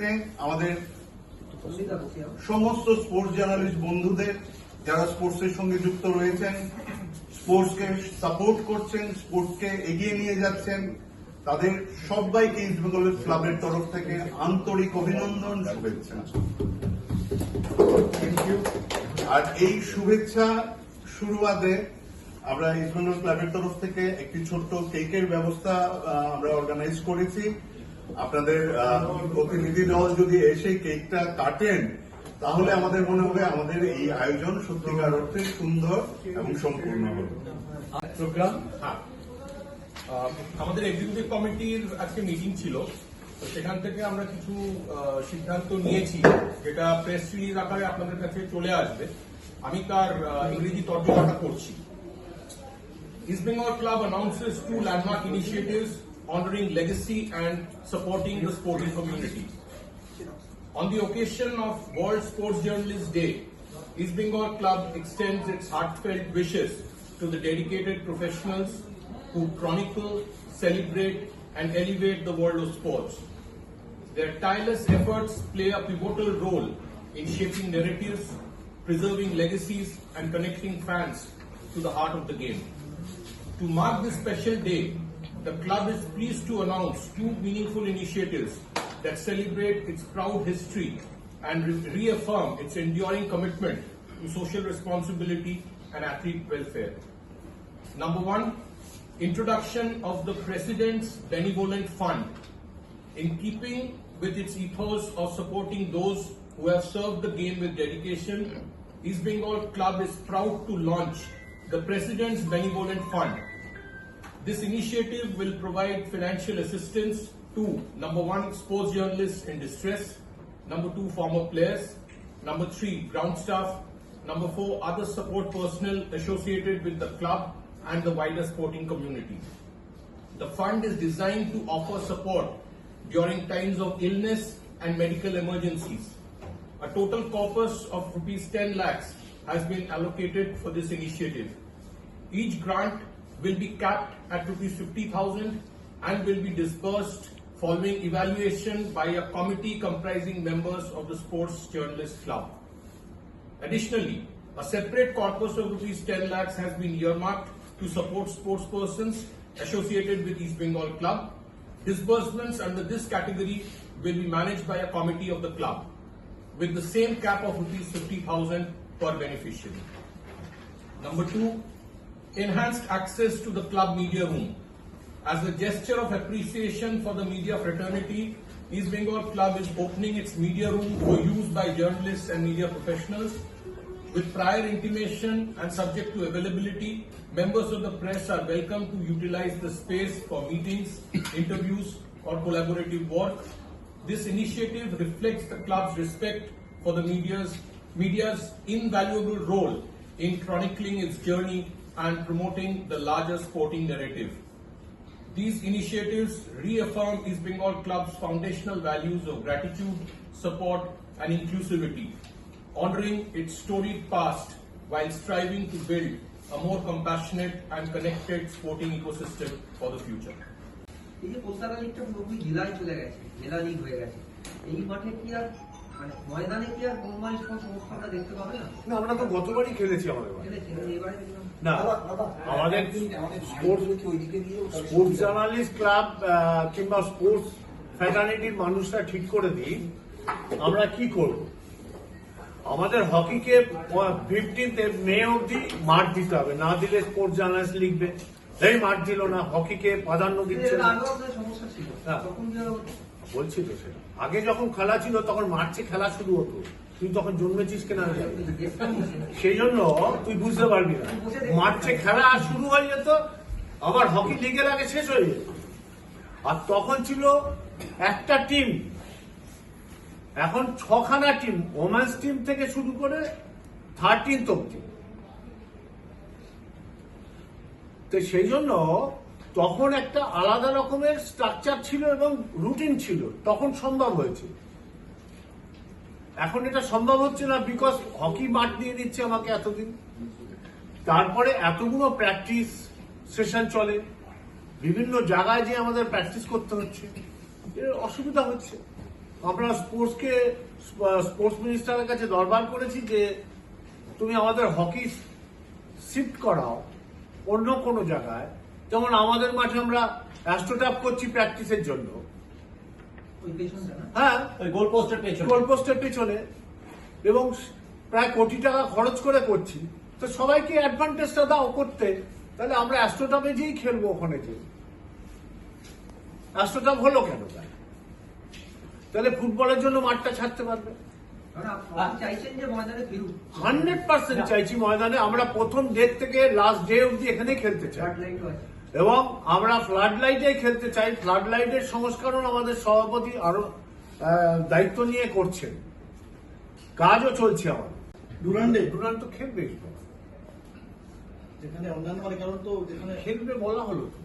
দিনে আমাদের সমস্ত স্পোর্টস জার্নালিস্ট বন্ধুদের যারা স্পোর্টসের সঙ্গে যুক্ত রয়েছেন স্পোর্টসকে সাপোর্ট করছেন স্পোর্টসকে এগিয়ে নিয়ে যাচ্ছেন, তাদের সবাইকে ইস্ট বেঙ্গল ক্লাবের তরফ থেকে আন্তরিক অভিনন্দন, শুভেচ্ছা। আর এই শুভেচ্ছা শুরুয়াতে আমরা ইস্ট বেঙ্গল ক্লাবের তরফ থেকে একটি ছোট্ট কেকের ব্যবস্থা আমরা অর্গানাইজ করেছি। আপনাদের প্রতিনিধি দল যদি এসে কেকটা কাটেন তাহলে আমাদের মনে হবে আমাদের এই আয়োজন সত্যিকার অর্থে সুন্দর এবং সম্পূর্ণ হবে। প্রোগ্রাম হ্যাঁ। আমাদের এক্সিকিউটিভ কমিটির আজকে মিটিং ছিল তো সেখান থেকে আমরা কিছু সিদ্ধান্ত নিয়েছি যেটা প্রেস রিলিজ আকারে আপনাদের কাছে চলে আসবে। আমি তার ইংরেজি তর্জমাটা করছি East Bengal Club announces two landmark initiatives honoring legacy and supporting the sporting community. On the occasion of World Sports Journalists Day, East Bengal Club extends its heartfelt wishes to the dedicated professionals who chronicle, celebrate, and elevate the world of sports. Their tireless efforts play a pivotal role in shaping narratives, preserving legacies, and connecting fans to the heart of the game. To mark this special day, the club is pleased to announce two meaningful initiatives that celebrate its proud history and re- reaffirm its enduring commitment to social responsibility and athlete welfare. Number one, introduction of the President's Benevolent Fund. In keeping with its ethos of supporting those who have served the game with dedication, East Bengal Club is proud to launch the President's Benevolent Fund. This initiative will provide financial assistance to number one, sports journalists in distress, number two, former players, number three, ground staff, number four, other support personnel associated with the club and the wider sporting community. The fund is designed to offer support during times of illness and medical emergencies. A total corpus of rupees 10 lakhs has been allocated for this initiative. Each grant will be capped at rupees 50,000 and will be disbursed following evaluation by a committee comprising members of the Sports Journalist Club. Additionally, a separate corpus of rupees 10 lakhs has been earmarked to support sportspersons associated with East Bengal Club. Disbursements under this category will be managed by a committee of the club with the same cap of rupees 50,000 per beneficiary. Number two, enhanced access to the club media room. As a gesture of appreciation for the media fraternity, East Bengal Club is opening its media room for use by journalists and media professionals. With prior intimation and subject to availability, members of the press are welcome to utilize the space for meetings, interviews, or collaborative work. This initiative reflects the club's respect for the media's, media's invaluable role in chronicling its journey and promoting the larger sporting narrative. These initiatives reaffirm East Bengal Club's foundational values of gratitude, support, and inclusivity, honoring its storied past while striving to build a more compassionate and connected sporting ecosystem for the future. এই যে কলকাতা লিগটা পুরোপুরি জেলায় চলে গেছে জেলা league হয়ে গেছে এই মাঠে কি আর মানে ময়দানে কি আর গোলমাল সমস্যা আমরা দেখতে পাবে না? না আমরা তো গতবারই খেলেছি আমাদের দেখলাম। না আমাদের স্পোর্টস জার্নালিস্ট ক্লাব কিংবা স্পোর্টস ফ্যাটার্নিটির মানুষরা ঠিক করে দিই আমরা কি করব? আমাদের হকিকে ফিফটিন্থ মে অবধি মাঠ দিতে হবে। না দিলে স্পোর্টস জার্নালিস্ট লিখবে। এই মাঠ দিল না হকিকে প্রাধান্য দিচ্ছে না। সমস্যা ছিল। হ্যাঁ। বলছি তো সেটা। আগে যখন খেলা ছিল, তখন মার্চে খেলা শুরু হতো। তুই তখন জন্মেছিস কেনা সেই জন্য তুই বুঝতে পারবি না। মার্চে খেলা শুরু হয়ে যেত, আবার হকি লিগের আগে শেষ হয়ে যেত। আর তখন ছিল একটা টিম। এখন ছখানা টিম। ওমেন্স টিম থেকে শুরু করে থার্টিন অব্দি তো সেই জন্য তখন একটা আলাদা রকমের স্ট্রাকচার ছিল এবং রুটিন ছিল। তখন সম্ভব হয়েছে। এখন এটা সম্ভব হচ্ছে না বিকজ হকি মাঠ দিয়ে দিচ্ছে আমাকে এতদিন। তারপরে এতগুলো প্র্যাকটিস সেশন চলে। বিভিন্ন জায়গায় যে আমাদের প্র্যাকটিস করতে হচ্ছে। এর অসুবিধা হচ্ছে। আমরা স্পোর্টসকে স্পোর্টস মিনিস্টারের কাছে দরবার করেছি যে, তুমি আমাদের হকি শিফট করাও। অন্য কোনো জায়গায়। যেমন আমাদের মাঠে আমরা অ্যাস্ট্রোটাপ করছি প্র্যাকটিসের জন্য। হ্যাঁ। পেছনে। গোলপোস্টের পেছনে। এবং প্রায় কোটি টাকা খরচ করে করছি। তো সবাইকে অ্যাডভান্টেজটা দাও করতে। তাহলে আমরা অ্যাস্ট্রোটাপে যেই খেলব ওখানে যে। অ্যাস্ট্রোটাপ হলো কেন তাহলে ফুটবলের জন্য মাঠটা ছাড়তে পারবে। কারণ আপনি চাইছেন যে ময়দানে ফিরুক। হান্ড্রেড পার্সেন্ট চাইছি ময়দানে। আমরা প্রথম ডেট থেকে লাস্ট ডে অব্দি এখানেই খেলতে চাই। এবং আমরা ফ্লাড লাইটে খেলতে চাই। ফ্লাড লাইটের সংস্করণ আমাদের সভাপতি আরও আহ, দায়িত্ব নিয়ে করছেন। কাজও চলছে আমার ডুরান্ডে ডুরান্ড তো খেলবে যেখানে অন্যান্য কারণ তো যেখানে খেলবে বলা হলো। তো।